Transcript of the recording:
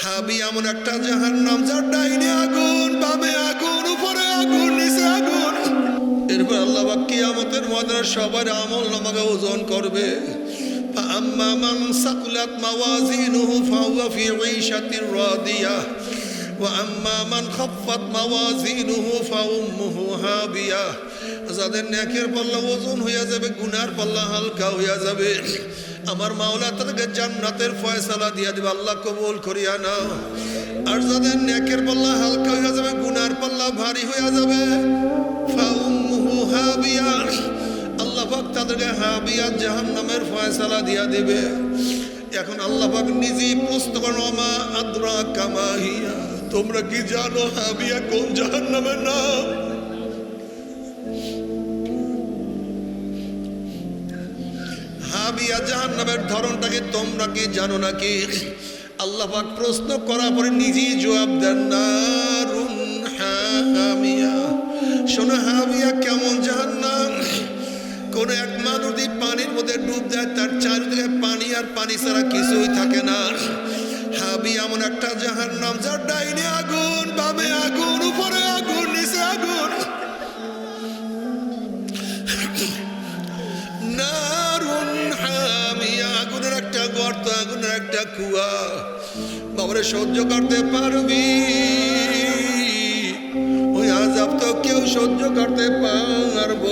হাবি এমন একটা জাহান নাম যার ডাইনে আগুন বামে আগুন উপরে আগুন নিচে আগুন এরপর আল্লাহ বা কিয়ামতের ময়দানে সবার আমল নামাকে ওজন করবে فأما من ثقلت موازينه فهو في عيشة راضية وأما من خفت موازينه فأمه هاوية যাদের নেকের পাল্লা ওজন হইয়া যাবে গুনার পাল্লা হালকা হইয়া যাবে আমার মাওলা তাদেরকে জান্নাতের ফয়সালা দিয়া দিবে, আল্লাহ কবুল করিয়া নাও। আর যাদের নেকের পাল্লা হালকা হইয়া যাবে, গুনার পাল্লা ভারী হইয়া যাবে আল্লাহ পাক তাদেরকে হাবিয়া জাহান্নামের ফয়সালা দিয়া দিবে। এখন আল্লাহ পাক নিজেই প্রশ্ন আমা আদ্রা কামাহিয়া তোমরা কি জানো হাবিয়া কোন জাহান্নামের নাম? হাবিয়া জাহান্নামের ধরনটাকে তোমরা কি জানো নাকি? আল্লাহ প্রশ্ন করার পরে নিজেই জবাব দেন হাবিয়া কেমন জাহান্নাম? কোন এক পানির মধ্যে ডুব দেয়, তার চারিদিকে পানি আর পানি ছাড়া কিছুই থাকে না। এমন একটা জাহার নাম যার ডাইনে আগুন বামে আগুনের একটা কুয়া বাবারে সহ্য করতে পারবি। ওই আজাব তো কেউ সহ্য করতে পারব।